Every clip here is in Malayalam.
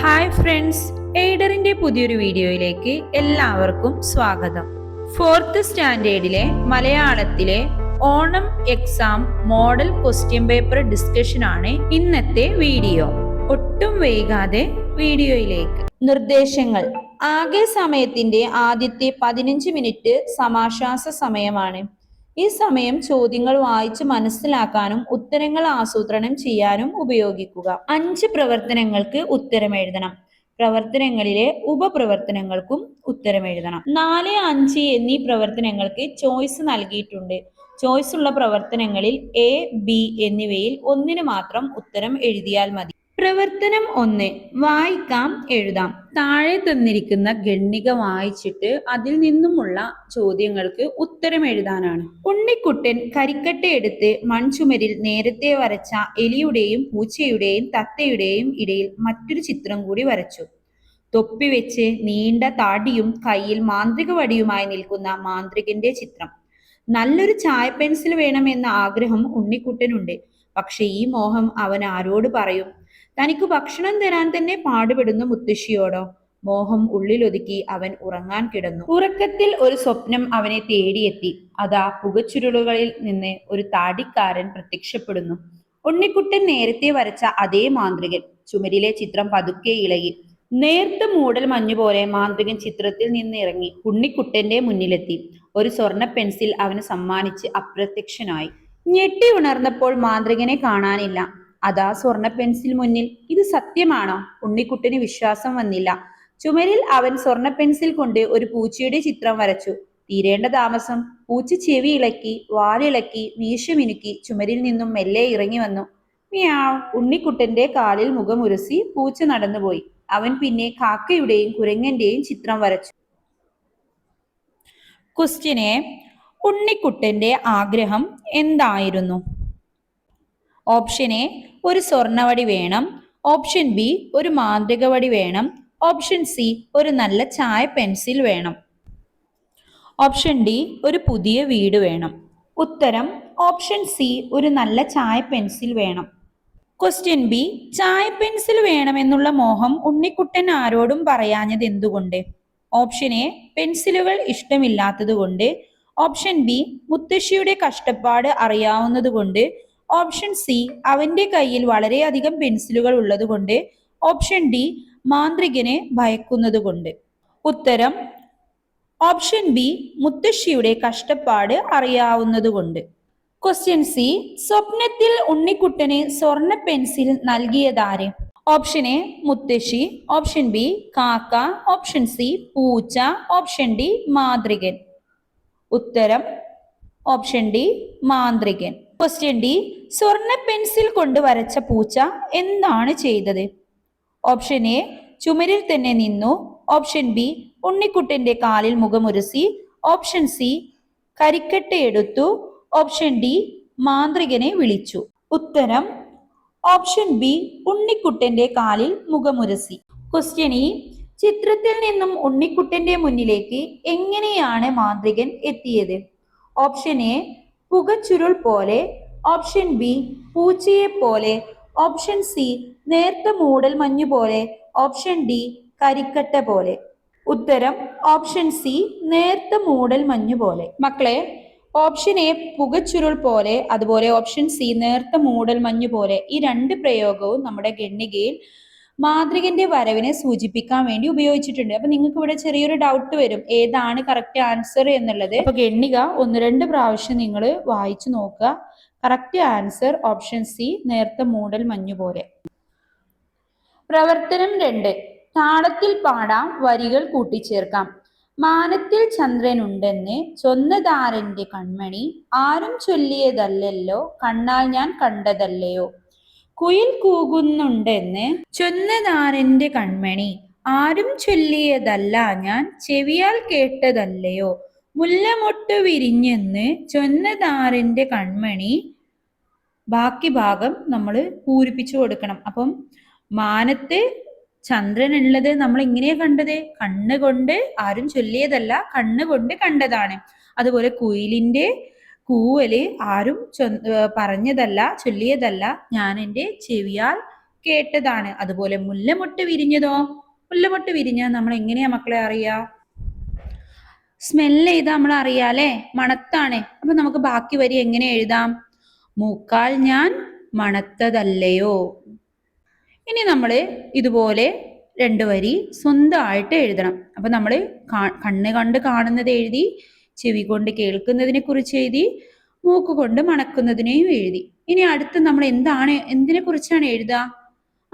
ഹായ് ഫ്രണ്ട്സ് എയ്ഡറിന്റെ പുതിയൊരു വീഡിയോയിലേക്ക് എല്ലാവർക്കും സ്വാഗതം. ഫോർത്ത് സ്റ്റാൻഡേർഡിലെ മലയാളത്തിലെ Onam exam model question paper discussion ആണ് ഇന്നത്തെ വീഡിയോ. ഒട്ടും വൈകാതെ വീഡിയോയിലേക്ക്. നിർദ്ദേശങ്ങൾ. ആകെ സമയത്തിന്റെ ആദ്യത്തെ പതിനഞ്ച് മിനിറ്റ് സമാശ്വാസ സമയമാണ്. ഈ സമയം ചോദ്യങ്ങൾ വായിച്ച് മനസ്സിലാക്കാനും ഉത്തരങ്ങൾ ആസൂത്രണം ചെയ്യാനും ഉപയോഗിക്കുക. അഞ്ച് പ്രവർത്തനങ്ങൾക്ക് ഉത്തരം എഴുതണം. പ്രവർത്തനങ്ങളിലെ ഉപപ്രവർത്തനങ്ങൾക്കും ഉത്തരം എഴുതണം. നാല് അഞ്ച് എന്നീ പ്രവർത്തനങ്ങൾക്ക് ചോയ്സ് നൽകിയിട്ടുണ്ട്. ചോയ്സ് ഉള്ള പ്രവർത്തനങ്ങളിൽ എ ബി എന്നിവയിൽ ഒന്നിന് മാത്രം ഉത്തരം എഴുതിയാൽ മതി. പ്രവർത്തനം ഒന്ന് വായിക്കാം എഴുതാം. താഴെ തന്നിരിക്കുന്ന ഗണ്ണിക വായിച്ചിട്ട് അതിൽ നിന്നുമുള്ള ചോദ്യങ്ങൾക്ക് ഉത്തരം എഴുതാനാണ്. ഉണ്ണിക്കുട്ടൻ കരിക്കട്ട എടുത്ത് മൺചുമരിൽ നേരത്തെ വരച്ച എലിയുടെയും പൂച്ചയുടെയും തത്തയുടെയും ഇടയിൽ മറ്റൊരു ചിത്രം കൂടി വരച്ചു. തൊപ്പി വെച്ച് നീണ്ട താടിയും കയ്യിൽ മാന്ത്രിക വടിയുമായി നിൽക്കുന്ന മാന്ത്രികന്റെ ചിത്രം. നല്ലൊരു ചായ പെൻസിൽ വേണമെന്ന ആഗ്രഹം ഉണ്ണിക്കുട്ടനുണ്ട്. പക്ഷെ ഈ മോഹം അവൻ ആരോട് പറയും? തനിക്ക് ഭക്ഷണം തരാൻ തന്നെ പാടുപെടുന്ന മുത്തശ്ശിയോടോ? മോഹം ഉള്ളിലൊതുക്കി അവൻ ഉറങ്ങാൻ കിടന്നു. ഉറക്കത്തിൽ ഒരു സ്വപ്നം അവനെ തേടിയെത്തി. അതാ പുകച്ചുരുളുകളിൽ നിന്ന് ഒരു താടിക്കാരൻ പ്രത്യക്ഷപ്പെടുന്നു. ഉണ്ണിക്കുട്ടൻ നേരത്തെ വരച്ച അതേ മാന്ത്രികൻ. ചുമരിലെ ചിത്രം പതുക്കെ ഇളകി. നേർത്ത മൂടൽ മഞ്ഞു പോലെ മാന്ത്രികൻ ചിത്രത്തിൽ നിന്ന് ഇറങ്ങി ഉണ്ണിക്കുട്ടന്റെ മുന്നിലെത്തി. ഒരു സ്വർണ പെൻസിൽ അവന് സമ്മാനിച്ച് അപ്രത്യക്ഷനായി. ഞെട്ടി ഉണർന്നപ്പോൾ മാന്ത്രികനെ കാണാനില്ല. അതാ സ്വർണ പെൻസിൽ മുന്നിൽ. ഇത് സത്യമാണോ? ഉണ്ണിക്കുട്ടിന് വിശ്വാസം വന്നില്ല. ചുമരിൽ അവൻ സ്വർണ പെൻസിൽ കൊണ്ട് ഒരു പൂച്ചയുടെ ചിത്രം വരച്ചു. തീരേണ്ട താമസം. പൂച്ച ചെവി ഇളക്കി വാലിളക്കി മീശമിനുക്കി ചുമരിൽ നിന്നും മെല്ലെ ഇറങ്ങി വന്നു. മിയാവ്. ഉണ്ണിക്കുട്ടന്റെ കാലിൽ മുഖമുരസി പൂച്ച നടന്നുപോയി. അവൻ പിന്നെ കാക്കയുടെയും കുരങ്ങന്റെയും ചിത്രം വരച്ചു. ക്വസ്റ്റ്യനെ ഉണ്ണിക്കുട്ടന്റെ ആഗ്രഹം എന്തായിരുന്നു? ഓപ്ഷൻ എ ഒരു സ്വർണവടി വേണം. ഓപ്ഷൻ ബി ഒരു മാന്ത്രികവടി വേണം. ഓപ്ഷൻ സി ഒരു നല്ല ചായ പെൻസിൽ വേണം. ഓപ്ഷൻ ഡി ഒരു പുതിയ വീട് വേണം. ഉത്തരം ഓപ്ഷൻ സി ഒരു നല്ല ചായ പെൻസിൽ വേണം. ക്വസ്റ്റ്യൻ ബി ചായ പെൻസിൽ വേണമെന്നുള്ള മോഹം ഉണ്ണിക്കുട്ടൻ ആരോടും പറയാഞ്ഞത് എന്തുകൊണ്ട് ഓപ്ഷൻ എ പെൻസിലുകൾ ഇഷ്ടമില്ലാത്തതുകൊണ്ട്. ഓപ്ഷൻ ബി മുത്തശ്ശിയുടെ കഷ്ടപ്പാട് അറിയാവുന്നതുകൊണ്ട് ഓപ്ഷൻ സി അവന്റെ കയ്യിൽ വളരെയധികം പെൻസിലുകൾ ഉള്ളതുകൊണ്ട് ഓപ്ഷൻ ഡി മാന്ത്രികനെ ഭയക്കുന്നതുകൊണ്ട് ഉത്തരം ഓപ്ഷൻ ബി മുത്തശ്ശിയുടെ കഷ്ടപ്പാട് അറിയാവുന്നതുകൊണ്ട് ക്വസ്റ്റ്യൻ സി സ്വപ്നത്തിൽ ഉണ്ണിക്കുട്ടന് സ്വർണ പെൻസിൽ നൽകിയതാര്? ഓപ്ഷൻ എ മുത്തശ്ശി. ഓപ്ഷൻ ബി കാക്ക. ഓപ്ഷൻ സി പൂച്ച. ഓപ്ഷൻ ഡി മാന്ത്രികൻ. ഉത്തരം ഓപ്ഷൻ ഡി മാന്ത്രികൻ. ക്വസ്റ്റ്യൻ ഡി സ്വർണ പെൻസിൽ കൊണ്ട് വരച്ച പൂച്ച എന്താണ് ചെയ്തത്? ഓപ്ഷൻ എ ചുമരിൽ തന്നെ നിന്നു. ഓപ്ഷൻ ബി ഉണ്ണിക്കുട്ടന്റെ കാലിൽ മുഖമുരസി. ഓപ്ഷൻ സി കരിക്കട്ട എടുത്തു. ഓപ്ഷൻ ഡി മാന്ത്രികനെ വിളിച്ചു. ഉത്തരം ഓപ്ഷൻ ബി ഉണ്ണിക്കുട്ടന്റെ കാലിൽ മുഖമുരസി. ക്വസ്റ്റ്യൻ ഇ ചിത്രത്തിൽ നിന്നും ഉണ്ണിക്കുട്ടന്റെ മുന്നിലേക്ക് എങ്ങനെയാണ് മാന്ത്രികൻ എത്തിയത്? ഓപ്ഷൻ എ പുകച്ചുരുൾ പോലെ. ഓപ്ഷൻ ബി പൂച്ചയെ പോലെ. ഓപ്ഷൻ സി നേർത്ത മൂടൽ മഞ്ഞു പോലെ. ഓപ്ഷൻ ഡി കരിക്കട്ട പോലെ. ഉത്തരം ഓപ്ഷൻ സി നേർത്ത മൂടൽ മഞ്ഞു പോലെ. മക്കളെ ഓപ്ഷൻ എ പുകച്ചുരുൾ പോലെ. അതുപോലെ ഓപ്ഷൻ സി നേർത്ത മൂടൽ മഞ്ഞു പോലെ. ഈ രണ്ട് പ്രയോഗവും നമ്മുടെ ഗണ്ണികയിൽ മാതൃകന്റെ വരവിനെ സൂചിപ്പിക്കാൻ വേണ്ടി ഉപയോഗിച്ചിട്ടുണ്ട്. അപ്പൊ നിങ്ങൾക്ക് ഇവിടെ ചെറിയൊരു ഡൗട്ട് വരും. ഏതാണ് കറക്റ്റ് ആൻസർ എന്നുള്ളത്? അപ്പൊ എണ്ണിക ഒന്ന് രണ്ട് പ്രാവശ്യം നിങ്ങൾ വായിച്ചു നോക്കുക. കറക്റ്റ് ആൻസർ ഓപ്ഷൻ സി നേരത്തെ മൂടൽ മഞ്ഞു പോലെ. പ്രവർത്തനം രണ്ട്. താളത്തിൽ പാടാം വരികൾ കൂട്ടിച്ചേർക്കാം. മാനത്തിൽ ചന്ദ്രനുണ്ടെന്ന് ചൊന്നതാരന്റെ കൺമണി ആരും ചൊല്ലിയതല്ലല്ലോ കണ്ണാൽ ഞാൻ കണ്ടതല്ലയോ? കുയിൽ കൂകുന്നുണ്ടെന്ന് ചൊന്നനാറിന്റെ കൺമണി ആരും ചൊല്ലിയതല്ല ഞാൻ ചെവിയാൽ കേട്ടതല്ലയോ? മുല്ലമൊട്ട് വിരിഞ്ഞെന്ന് ചൊന്നതാരന്റെ കൺമണി ബാക്കി ഭാഗം നമ്മൾ പൂരിപ്പിച്ചു കൊടുക്കണം. അപ്പം മാനത്ത് ചന്ദ്രൻ ഉള്ളത് നമ്മൾ ഇങ്ങനെ കണ്ടത് കണ്ണുകൊണ്ട് ആരും ചൊല്ലിയതല്ല കണ്ണുകൊണ്ട് കണ്ടതാണ്. അതുപോലെ കുയിലിന്റെ കൂവൽ ആരും പറഞ്ഞതല്ല ചൊല്ലിയതല്ല ഞാൻ എന്റെ ചെവിയാൽ കേട്ടതാണ്. അതുപോലെ മുല്ലമൊട്ട് വിരിഞ്ഞതോ? മുല്ലമൊട്ട് വിരിഞ്ഞ നമ്മൾ എങ്ങനെയാ മക്കളെ അറിയാ? സ്മെല്ല് ചെയ്താ നമ്മൾ അറിയാലേ മണത്താണ്. അപ്പൊ നമുക്ക് ബാക്കി വരി എങ്ങനെ എഴുതാം? മൂക്കാൽ ഞാൻ മണത്തതല്ലയോ? ഇനി നമ്മൾ ഇതുപോലെ രണ്ട് വരി സ്വന്തമായിട്ട് എഴുതണം. അപ്പൊ നമ്മൾ കണ്ണ് കണ്ട് കാണുന്നത് എഴുതി ചെവി കൊണ്ട് കേൾക്കുന്നതിനെ കുറിച്ച് എഴുതി മൂക്ക് കൊണ്ട് മണക്കുന്നതിനെയും എഴുതി. ഇനി അടുത്ത് നമ്മൾ എന്താണ് എന്തിനെ കുറിച്ചാണ് എഴുതുക?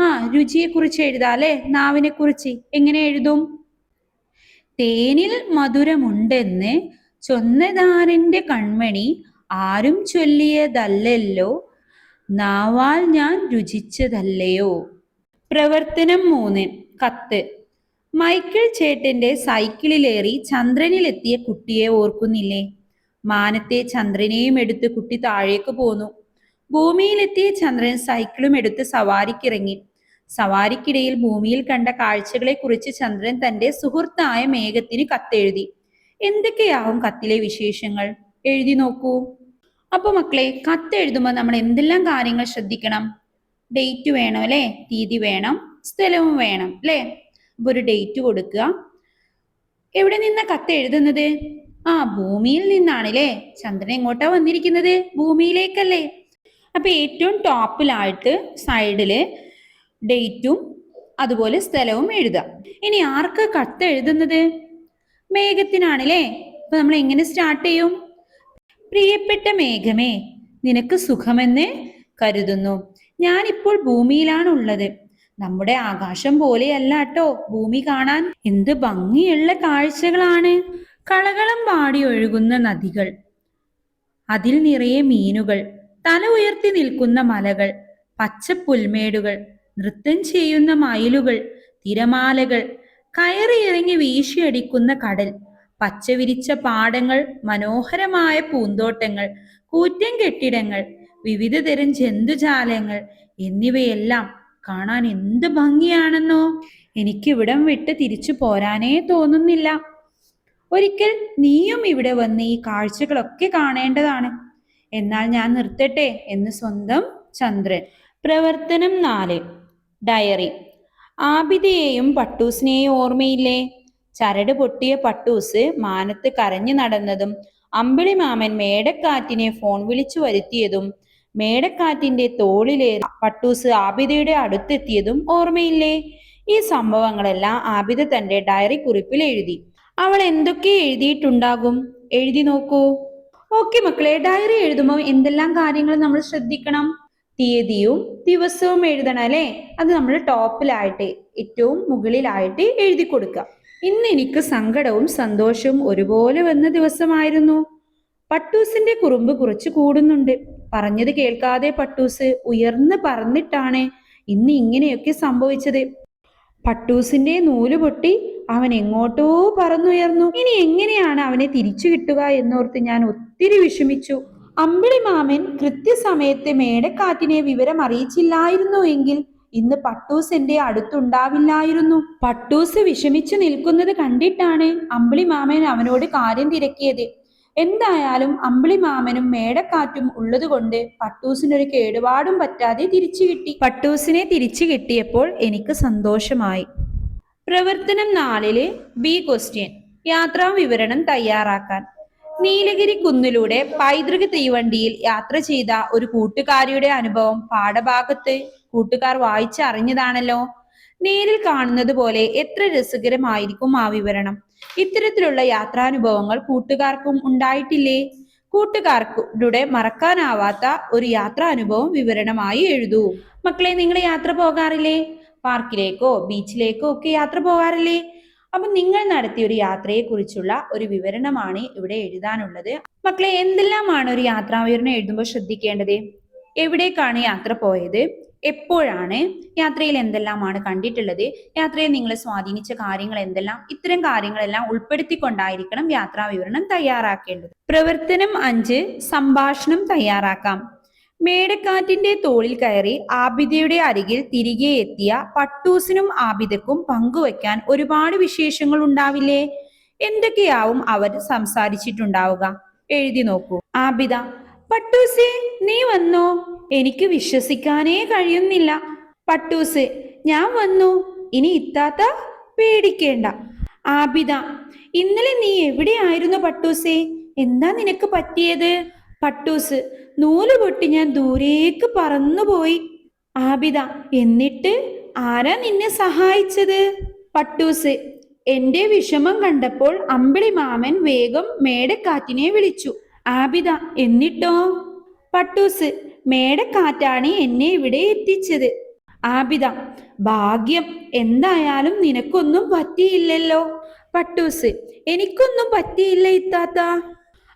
ആ രുചിയെ കുറിച്ച് എഴുതാം അല്ലെ? നാവിനെ കുറിച്ച് എങ്ങനെ എഴുതും? തേനിൽ മധുരമുണ്ടെന്ന് ചൊന്നതാരന്റെ കൺമണി ആരും ചൊല്ലിയതല്ലല്ലോ. നാവാൽ ഞാൻ രുചിച്ചതല്ലയോ? പ്രവർത്തനം മൂന്ന് കത്ത്. മൈക്കിൾ ചേട്ടന്റെ സൈക്കിളിലേറി ചന്ദ്രനിലെത്തിയ കുട്ടിയെ ഓർക്കുന്നില്ലേ? മാനത്തെ ചന്ദ്രനെയും എടുത്ത് കുട്ടി താഴേക്ക് പോന്നു. ഭൂമിയിലെത്തിയ ചന്ദ്രൻ സൈക്കിളും എടുത്ത് സവാരിക്കിറങ്ങി. സവാരിക്കിടയിൽ ഭൂമിയിൽ കണ്ട കാഴ്ചകളെ കുറിച്ച് ചന്ദ്രൻ തന്റെ സുഹൃത്തായ മേഘത്തിന് കത്തെഴുതി. എന്തൊക്കെയാവും കത്തിലെ വിശേഷങ്ങൾ? എഴുതി നോക്കൂ. അപ്പൊ മക്കളെ കത്ത് എഴുതുമ്പോൾ നമ്മൾ എന്തെല്ലാം കാര്യങ്ങൾ ശ്രദ്ധിക്കണം? ഡേറ്റ് വേണം അല്ലെ? തീയതി വേണം? സ്ഥലവും വേണം അല്ലെ? അപ്പൊ ഒരു ഡേറ്റ് കൊടുക്കുക. എവിടെ നിന്ന കത്ത് എഴുതുന്നത്? ആ ഭൂമിയിൽ നിന്നാണല്ലേ. ചന്ദ്രൻ എങ്ങോട്ടാ വന്നിരിക്കുന്നത്? ഭൂമിയിലേക്കല്ലേ. അപ്പൊ ഏറ്റവും ടോപ്പിലായിട്ട് സൈഡിൽ ഡേറ്റും അതുപോലെ സ്ഥലവും എഴുതാം ഇനി ആർക്ക് കത്ത് എഴുതുന്നത്? മേഘത്തിനാണല്ലേ. അപ്പൊ നമ്മൾ എങ്ങനെ സ്റ്റാർട്ട് ചെയ്യും? പ്രിയപ്പെട്ട മേഘമേ നിനക്ക് സുഖമെന്ന് കരുതുന്നു. ഞാനിപ്പോൾ ഭൂമിയിലാണ് ഉള്ളത് നമ്മുടെ ആകാശം പോലെയല്ല കേട്ടോ ഭൂമി കാണാൻ എന്ത് ഭംഗിയുള്ള കാഴ്ചകളാണ്. കളകളം പാടി ഒഴുകുന്ന നദികൾ. അതിൽ നിറയെ മീനുകൾ. തല ഉയർത്തി നിൽക്കുന്ന മലകൾ. പച്ചപ്പുൽമേടുകൾ നൃത്തം ചെയ്യുന്ന മയിലുകൾ. തിരമാലകൾ. കയറി ഇറങ്ങി വീശിയടിക്കുന്ന കടൽ. പച്ചവിരിച്ച പാടങ്ങൾ. മനോഹരമായ പൂന്തോട്ടങ്ങൾ. കൂറ്റൻ കെട്ടിടങ്ങൾ. വിവിധ തരം ജന്തുജാലങ്ങൾ. എന്നിവയെല്ലാം കാണാൻ എന്ത് ഭംഗിയാണെന്നോ. എനിക്ക് ഇവിടം വിട്ട് തിരിച്ചു പോരാനേ തോന്നുന്നില്ല. ഒരിക്കൽ നീയും ഇവിടെ വന്ന് ഈ കാഴ്ചകളൊക്കെ കാണേണ്ടതാണ്. എന്നാൽ ഞാൻ നിർത്തട്ടെ എന്ന് സ്വന്തം ചന്ദ്രൻ. പ്രവർത്തനം നാല്. ഡയറി. ആബിദയെയും പട്ടൂസിനെയും ഓർമ്മയില്ലേ? ചരട് പൊട്ടിയ പട്ടൂസ് മാനത്ത് കരഞ്ഞു നടന്നതും അമ്പിളിമാമൻ മേടക്കാറ്റിനെ ഫോൺ വിളിച്ചു വരുത്തിയതും മേടക്കാറ്റിന്റെ തോളിലേറി പട്ടൂസ് ആബിദയുടെ അടുത്തെത്തിയതും ഓർമ്മയില്ലേ? ഈ സംഭവങ്ങളെല്ലാം ആബിദ തന്റെ ഡയറി കുറിപ്പിൽ എഴുതി. അവൾ എന്തൊക്കെ എഴുതിയിട്ടുണ്ടാകും? എഴുതി നോക്കൂ. ഓക്കെ മക്കളെ ഡയറി എഴുതുമ്പോൾ എന്തെല്ലാം കാര്യങ്ങൾ നമ്മൾ ശ്രദ്ധിക്കണം? തീയതിയും ദിവസവും എഴുതണം അല്ലേ? അത് നമ്മൾ ടോപ്പിലായിട്ട് ഏറ്റവും മുകളിലായിട്ട് എഴുതി കൊടുക്കുക. ഇന്ന് എനിക്ക് സങ്കടവും സന്തോഷവും ഒരുപോലെ വന്ന ദിവസമായിരുന്നു. പട്ടൂസിന്റെ കുറുമ്പ് കുറച്ച് കൂടുന്നുണ്ട്. പറഞ്ഞത് കേൾക്കാതെ പട്ടൂസ് ഉയർന്ന് പറന്നിട്ടാണ് ഇന്ന് ഇങ്ങനെയൊക്കെ സംഭവിച്ചത്. പട്ടൂസിന്റെ നൂൽ പൊട്ടി അവൻ എങ്ങോട്ടോ പറന്നുയർന്നു. ഇനി എങ്ങനെയാണ് അവനെ തിരിച്ചു കിട്ടുക എന്നോർത്ത് ഞാൻ ഒത്തിരി വിഷമിച്ചു. അമ്പിളി മാമൻ കൃത്യസമയത്ത് മേടക്കാറ്റിനെ വിവരം അറിയിച്ചില്ലായിരുന്നു എങ്കിൽ ഇന്ന് പട്ടൂസ് എന്റെ അടുത്തുണ്ടാവില്ലായിരുന്നു. പട്ടൂസ് വിഷമിച്ചു നിൽക്കുന്നത് കണ്ടിട്ടാണ് അമ്പിളി മാമൻ അവനോട് കാര്യം തിരക്കിയത്. എന്തായാലും അമ്പിളി മാമനും മേടക്കാറ്റും ഉള്ളതുകൊണ്ട് പട്ടൂസിനൊരു കേടുപാടും പറ്റാതെ തിരിച്ചു കിട്ടി. പട്ടൂസിനെ തിരിച്ചു കിട്ടിയപ്പോൾ എനിക്ക് സന്തോഷമായി. പ്രവർത്തനം നാലിൽ ബി ക്വസ്റ്റ്യൻ. യാത്രാ വിവരണം തയ്യാറാക്കാൻ. നീലഗിരി കുന്നിലൂടെ പൈതൃക തീവണ്ടിയിൽ യാത്ര ചെയ്ത ഒരു കൂട്ടുകാരിയുടെ അനുഭവം പാഠഭാഗത്ത് കൂട്ടുകാർ വായിച്ചറിഞ്ഞതാണല്ലോ. നേരിൽ കാണുന്നത് പോലെ എത്ര രസകരമായിരിക്കും ആ വിവരണം. ഇത്തരത്തിലുള്ള യാത്രാനുഭവങ്ങൾ കൂട്ടുകാർക്കും ഉണ്ടായിട്ടില്ലേ? കൂട്ടുകാർക്കുടെ മറക്കാനാവാത്ത ഒരു യാത്രാനുഭവം വിവരണമായി എഴുതൂ. മക്കളെ നിങ്ങൾ യാത്ര പോകാറില്ലേ? പാർക്കിലേക്കോ ബീച്ചിലേക്കോ ഒക്കെ യാത്ര പോകാറില്ലേ? അപ്പൊ നിങ്ങൾ നടത്തിയ ഒരു യാത്രയെ കുറിച്ചുള്ള ഒരു വിവരണമാണ് ഇവിടെ എഴുതാനുള്ളത്. മക്കളെ എന്തെല്ലാമാണ് ഒരു യാത്രാ വിവരണം എഴുതുമ്പോൾ ശ്രദ്ധിക്കേണ്ടത്? എവിടേക്കാണ് യാത്ര പോയത്? എപ്പോഴാണ് യാത്രയിൽ എന്തെല്ലാമാണ് കണ്ടിട്ടുള്ളത്? യാത്രയെ നിങ്ങൾ സ്വാധീനിച്ച കാര്യങ്ങൾ എന്തെല്ലാം? ഇത്തരം കാര്യങ്ങളെല്ലാം ഉൾപ്പെടുത്തിക്കൊണ്ടായിരിക്കണം യാത്രാ വിവരണം തയ്യാറാക്കേണ്ടത്. പ്രവർത്തനം അഞ്ച് സംഭാഷണം തയ്യാറാക്കാം. മേടക്കാറ്റിന്റെ തോളിൽ കയറി ആബിദയുടെ അരികിൽ തിരികെ എത്തിയ പട്ടൂസിനും ആബിദക്കും പങ്കുവെക്കാൻ ഒരുപാട് വിശേഷങ്ങൾ ഉണ്ടാവില്ലേ? എന്തൊക്കെയാവും അവർ സംസാരിച്ചിട്ടുണ്ടാവുക? എഴുതി നോക്കൂ. ആബിദ പട്ടൂസേ നീ വന്നോ? എനിക്ക് വിശ്വസിക്കാനേ കഴിയുന്നില്ല. പട്ടൂസ് ഞാൻ വന്നു. ഇനി ഇത്താത്ത പേടിക്കേണ്ട. ആബിദ ഇന്നലെ നീ എവിടെയായിരുന്നു പട്ടൂസേ? എന്താ നിനക്ക് പറ്റിയത്? പട്ടൂസ് നൂൽ പൊട്ടി ഞാൻ ദൂരേക്ക് പറന്നുപോയി. ആബിദ എന്നിട്ട് ആരാ നിന്നെ സഹായിച്ചത്? പട്ടൂസ് എന്റെ വിഷമം കണ്ടപ്പോൾ അമ്പിളി മാമൻ വേഗം മേടക്കാറ്റിനെ വിളിച്ചു. ആബിദ എന്നിട്ടോ? പട്ടൂസ് മേടക്കാറ്റാണ് എന്നെ ഇവിടെ എത്തിച്ചത്. ആബിദ ഭാഗ്യം എന്തായാലും നിനക്കൊന്നും പറ്റിയില്ലല്ലോ. പട്ടൂസ് എനിക്കൊന്നും പറ്റിയില്ല ഇത്താത്ത.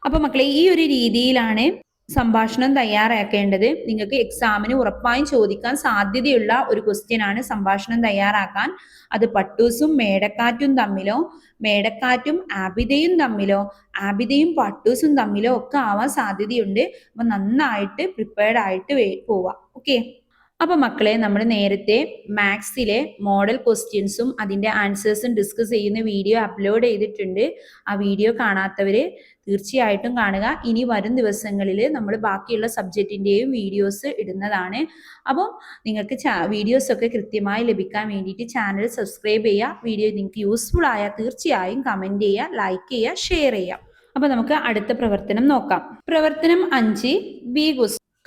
അപ്പൊ മക്കളെ ഈ ഒരു രീതിയിലാണ് സംഭാഷണം തയ്യാറാക്കേണ്ടത് നിങ്ങൾക്ക് എക്സാമിന് ഉറപ്പായും ചോദിക്കാൻ സാധ്യതയുള്ള ഒരു ക്വസ്റ്റ്യൻ ആണ് സംഭാഷണം തയ്യാറാക്കാൻ. അത് പട്ടൂസും മേടക്കാറ്റും തമ്മിലോ മേടക്കാറ്റും ആബിദയും തമ്മിലോ ആബിദയും പട്ടൂസും തമ്മിലോ ഒക്കെ ആവാൻ സാധ്യതയുണ്ട്. അപ്പൊ നന്നായിട്ട് പ്രിപ്പയർഡ് ആയിട്ട് പോവുക പോവാ. ഓക്കെ അപ്പൊ മക്കളെ നമ്മൾ നേരത്തെ മാത്സിലെ മോഡൽ ക്വസ്റ്റ്യൻസും അതിന്റെ ആൻസേഴ്സും ഡിസ്കസ് ചെയ്യുന്ന വീഡിയോ അപ്ലോഡ് ചെയ്തിട്ടുണ്ട്. ആ വീഡിയോ കാണാത്തവര് തീർച്ചയായിട്ടും കാണുക. ഇനി വരും ദിവസങ്ങളിൽ നമ്മൾ ബാക്കിയുള്ള സബ്ജക്റ്റിന്റെയും വീഡിയോസ് ഇടുന്നതാണ്. അപ്പോൾ നിങ്ങൾക്ക് വീഡിയോസ് ഒക്കെ കൃത്യമായി ലഭിക്കാൻ വേണ്ടിയിട്ട് ചാനൽ സബ്സ്ക്രൈബ് ചെയ്യുക. വീഡിയോ നിങ്ങൾക്ക് യൂസ്ഫുൾ ആയാൽ തീർച്ചയായും കമന്റ് ചെയ്യുക ലൈക്ക് ചെയ്യുക ഷെയർ ചെയ്യുക. അപ്പോൾ നമുക്ക് അടുത്ത പ്രവർത്തനം നോക്കാം. പ്രവർത്തനം അഞ്ച് ബി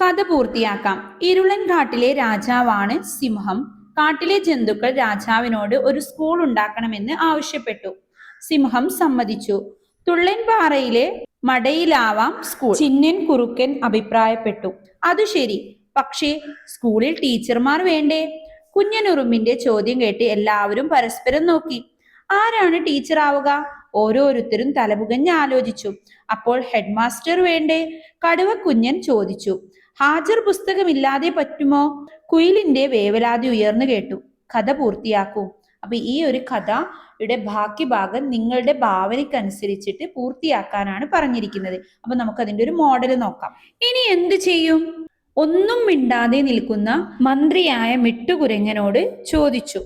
കഥ പൂർത്തിയാക്കാം. ഇരുളൻ കാട്ടിലെ രാജാവാണ് സിംഹം. കാട്ടിലെ ജന്തുക്കൾ രാജാവിനോട് ഒരു സ്കൂൾ ഉണ്ടാക്കണമെന്ന് ആവശ്യപ്പെട്ടു. സിംഹം സമ്മതിച്ചു. തുള്ളൻ പാറയിലെ മടയിലാവാം സ്കൂൾ ചിന്നൻ കുറുക്കൻ അഭിപ്രായപ്പെട്ടു. അത് ശരി. പക്ഷേ സ്കൂളിൽ ടീച്ചർമാർ വേണ്ടേ കുഞ്ഞനുറുമ്പിന്റെ ചോദ്യം കേട്ട് എല്ലാവരും പരസ്പരം നോക്കി. ആരാണ് ടീച്ചർ ആവുക ഓരോരുത്തരും തലപുകഞ്ഞ് ആലോചിച്ചു. അപ്പോൾ ഹെഡ് മാസ്റ്റർ വേണ്ടേ കടുവ കുഞ്ഞൻ ചോദിച്ചു. ഹാജർ പുസ്തകമില്ലാതെ പറ്റുമോ? കുയിലിന്റെ വേവലാതി ഉയർന്നു കേട്ടു. കഥ പൂർത്തിയാക്കൂ. അപ്പൊ ഈ ഒരു കഥയുടെ ബാക്കി ഭാഗം നിങ്ങളുടെ ഭാവനയ്ക്കനുസരിച്ചിട്ട് പൂർത്തിയാക്കാനാണ് പറഞ്ഞിരിക്കുന്നത്. അപ്പൊ നമുക്ക് അതിന്റെ ഒരു മോഡൽ നോക്കാം. ഇനി എന്ത് ചെയ്യും? ഒന്നും മിണ്ടാതെ നിൽക്കുന്ന മന്ത്രിയായ മിട്ടുകുരങ്ങനോട് ചോദിച്ചു.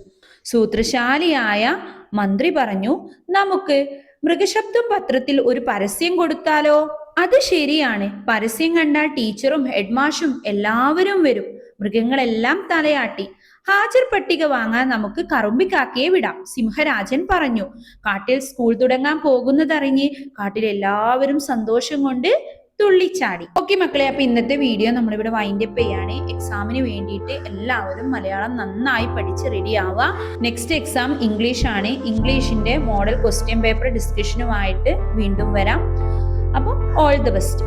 സൂത്രശാലിയായ മന്ത്രി പറഞ്ഞു നമുക്ക് മൃഗശബ്ദം പത്രത്തിൽ ഒരു പരസ്യം കൊടുത്താലോ? അത് ശരിയാണ്. പരസ്യം കണ്ടാൽ ടീച്ചറും ഹെഡ്മാഷും എല്ലാവരും വരും. മൃഗങ്ങളെല്ലാം തലയാട്ടി. ഹാജർ പട്ടിക വാങ്ങാൻ നമുക്ക് കറുമ്പിക്കാക്കയെ വിടാം സിംഹരാജൻ പറഞ്ഞു. കാട്ടിൽ സ്കൂൾ തുടങ്ങാൻ പോകുന്നതറിഞ്ഞ് കാട്ടിലെല്ലാവരും സന്തോഷം കൊണ്ട് തുള്ളിച്ചാടി. ഓക്കെ മക്കളെ അപ്പൊ ഇന്നത്തെ വീഡിയോ നമ്മളിവിടെ വൈൻഡപ്പ് ചെയ്യാണ്. എക്സാമിന് വേണ്ടിയിട്ട് എല്ലാവരും മലയാളം നന്നായി പഠിച്ച് റെഡി ആവുക. നെക്സ്റ്റ് എക്സാം ഇംഗ്ലീഷ് ആണ്. ഇംഗ്ലീഷിന്റെ മോഡൽ ക്വസ്റ്റ്യൻ പേപ്പർ ഡിസ്കഷനുമായിട്ട് വീണ്ടും വരാം. അപ്പം ഓൾ ദി ബെസ്റ്റ്